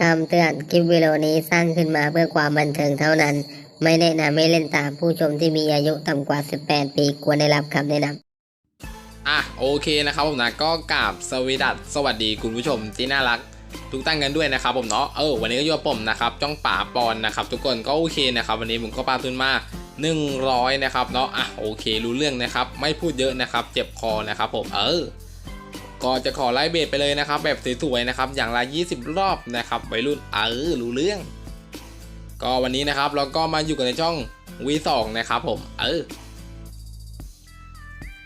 คำเตือนคลิปวิดีโอนี้สร้างขึ้นมาเพื่อความบันเทิงเท่านั้น ไม่แนะนำให้เล่นตามผู้ชมที่มีอายุต่ำกว่า 18 ปีควรได้รับคำแนะนำอะโอเคนะครับผมนะก็กราบสวีดัสสวัสดีคุณผู้ชมที่น่ารัก ทุกท่านกันด้วยนะครับผมเนาะเออวันนี้ก็อยู่กับผมนะครับจ้องป่าปอนนะครับ ทุกคนก็โอเคนะครับวันนี้ผมก็ปาทุนมา100นะครับเนาะอะโอเครู้เรื่องนะครับ ไม่พูดเยอะนะครับ เจ็บคอนะครับผมเออ ก็จะขอไล่เบสไปเลยนะครับ แบบสวยๆนะครับ อย่างละ 20 รอบนะครับวัยรุ่นเออรู้เรื่อง ก็วันนี้นะครับเราก็มาอยู่กันในช่อง V2 นะครับผมเออ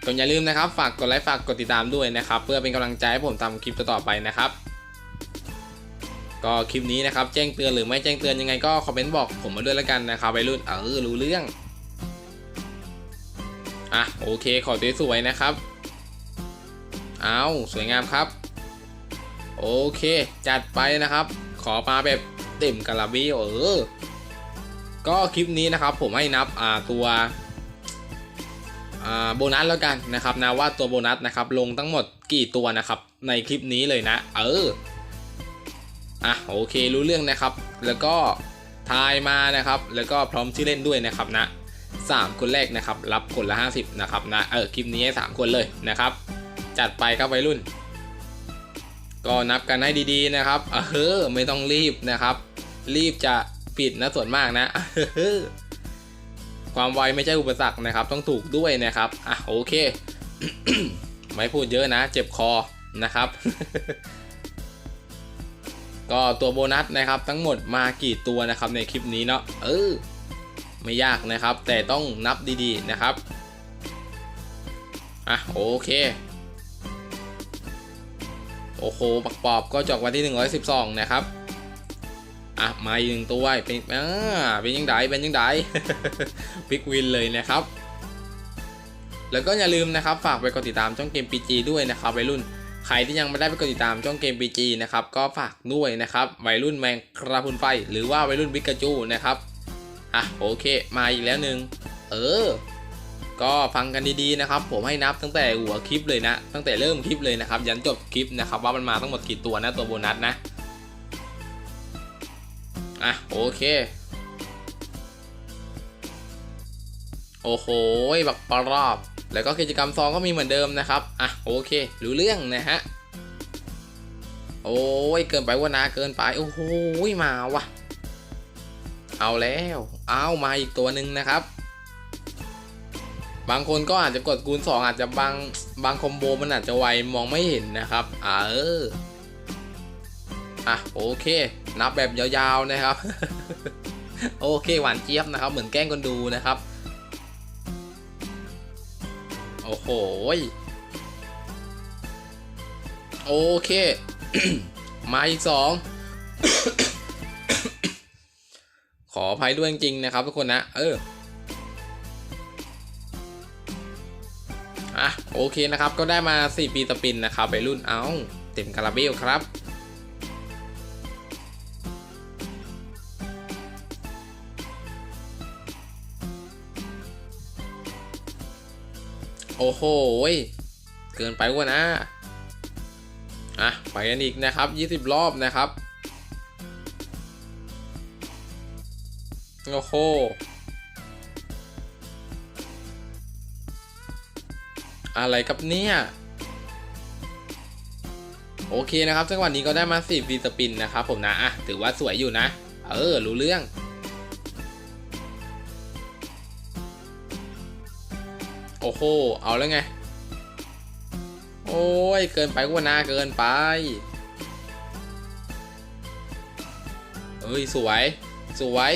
ก็อย่าลืมนะครับ ฝากกดไลค์ฝากกดติดตามด้วยนะครับ เพื่อเป็นกำลังใจให้ผมทำคลิปต่อๆไปนะครับ ก็คลิปนี้นะครับ แจ้งเตือนหรือไม่แจ้งเตือนยังไงก็คอมเมนต์บอกผมมาด้วยแล้วกันนะครับวัยรุ่นเออรู้เรื่องอะโอเคขอสวยๆนะครับ เอาสวยงามครับ โอเค จัดไปนะครับ ขอมาแบบเต็มกระบีเออ ก็คลิปนี้นะครับผมให้นับอ่าตัวอ่าโบนัสแล้วกันนะครับนะว่าตัวโบนัสนะครับลงทั้งหมดกี่ตัวนะครับในคลิปนี้เลยนะ เอออะโอเครู้เรื่องนะครับ แล้วก็ทายมานะครับ แล้วก็พร้อมชื่เล่นด้วยนะครับนะสามคนแรกนะครับ รับคนละ 50นะครับนะเออคลิปนี้ให้สามคนเลยนะครับ จัดไปครับวัยรุ่น ก็นับกันให้ดีๆนะครับเออไม่ต้องรีบนะครับ รีบจะปิดนะส่วนมากนะความไวไม่ใช่อุปสรรคนะครับ ต้องถูกด้วยนะครับอะโอเค ไม่พูดเยอะนะ เจ็บคอนะครับ ก็ตัวโบนัสนะครับ ทั้งหมดมากี่ตัวนะครับในคลิปนี้เนาะเออไม่ยากนะครับ แต่ต้องนับดีๆนะครับ อะโอเค โอ้โหปักปอบก็จอกวันที่ 112 นะครับ อะ มาอีกหนึ่งตัวเป็นอ่าเป็นยังไงเป็นยังไงพิกวินเลยนะครับ แล้วก็อย่าลืมนะครับ ฝากไปกดติดตามช่องเกม PG ด้วยนะครับวัยรุ่น ใครที่ยังไม่ได้ไปกดติดตามช่องเกม PG นะครับ ก็ฝากด้วยนะครับ วัยรุ่นแมงกระพุนไฟ หรือว่าวัยรุ่นบิกาจูนะครับ อะ โอเค มาอีกแล้วหนึ่งเออ ก็ฟังกันดีๆนะครับ ผมให้นับตั้งแต่หัวคลิปเลยนะ ตั้งแต่เริ่มคลิปเลยนะครับ ยันจบคลิปนะครับ ว่ามันมาทั้งหมดกี่ตัวนะตัวโบนัสนะอะโอเค โอ้โหบักปรอบ แล้วก็กิจกรรมซองก็มีเหมือนเดิมนะครับอะโอเครู้เรื่องนะฮะโอ้ยเกินไปว่านาเกินไปโอ้โหมาวะเอาแล้ว เอามาอีกตัวหนึ่งนะครับ บางคนก็อาจจะกดคูณ 2 อาจจะบางบางคอมโบมันอาจจะไวมองไม่เห็นนะครับอ่าเอออะโอเค นับแบบยาวๆนะครับ โอเคหวานเจี๊ยบนะครับ เหมือนแกล้งคนดูนะครับ โอ้โหโอเค มาอีกสองขออภัยด้วยจริงๆนะครับทุกคนนะ เออ โอเคนะครับ ก็ได้มา 4 ปีตะปินนะครับไปรุ่นเอาเต็มคาราเบลครับโอ้โห เกินไปกว่านะ อะ ไปกันอีกนะครับ 20 รอบนะครับ โอ้โห อะไรกับเนี่ยโอเคนะครับจังหวะนี้ก็ได้มา10ฟีสปินนะครับผมนะอะถือว่าสวยอยู่นะ เออ รู้เรื่อง โอ้โห เอาแล้วไง โอ้ย เกินไปกว่านาเกินไป เอ้ย สวย สวย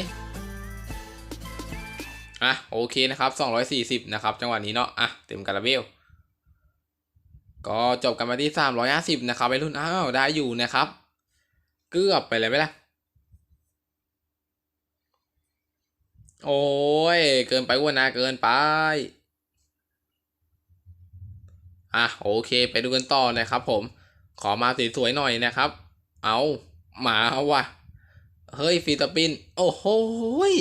อะ โอเคนะครับ 240 นะครับ จังหวะนี้เนาะ อะ เต็มคาราเบล ก็จบกันมาที่ 350 นะครับไปรุ่นอ้าวได้อยู่นะครับ เกือบไปเลยไหมล่ะ โอ้ย เกินไปว่านาเกินไป อะ โอเค ไปดูกันต่อนะครับผมขอมาสวยๆหน่อยนะครับ เอาหมาว่ะเฮ้ยฟีตปิน โอ้โหย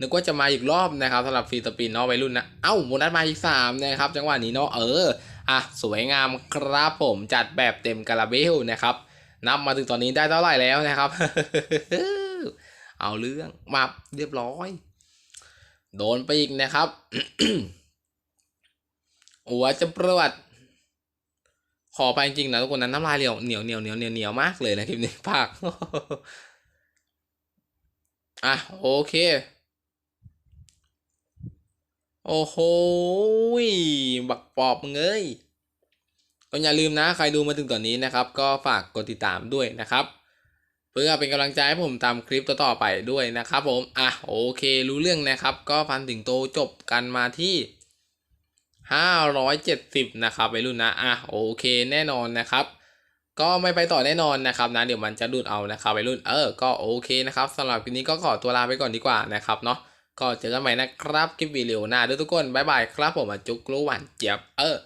นึกว่าจะมาอีกรอบนะครับสำหรับฟีตปินเนาะวัยรุ่นนะ เอ้าโบนัสมาอีกสามนะครับ จังหวะนี้เนาะเออ อะสวยงามครับผมจัดแบบเต็มกาลาเบลนะครับ นับมาถึงตอนนี้ได้เท่าไหร่แล้วนะครับ เอาเรื่องมาเรียบร้อย โดนไปอีกนะครับอัวจะประวัติขอไปจริงนะทุกคนนั้นน้ำลายเหนียวเหนียวเหนียวเหนียวเหนียวเหนียวมากเลยนะคลิปนี้ภาคอะโอเค โอ้โหบักปอบมึงเอ้ยก็อย่าลืมนะ ใครดูมาถึงตอนนี้นะครับ ก็ฝากกดติดตามด้วยนะครับ เพื่อเป็นกำลังใจให้ผมทำคลิปต่อๆไปด้วยนะครับผม อะโอเครู้เรื่องนะครับ ก็พันถึงโตจบกันมาที่ 570 นะครับไปรุ่นนะ อะโอเคแน่นอนนะครับ ก็ไม่ไปต่อแน่นอนนะครับนะ เดี๋ยวมันจะดูดเอานะครับไปรุ่น เออ ก็โอเคนะครับสำหรับคลิปนี้ก็ขอตัวลาไปก่อนดีกว่านะครับเนาะ ก็เจอกันใหม่นะครับคลิปวิดีโอหน้าด้วยทุกคน บ๊ายบายครับผมจุกรู้หวานเจี๊ยบเออ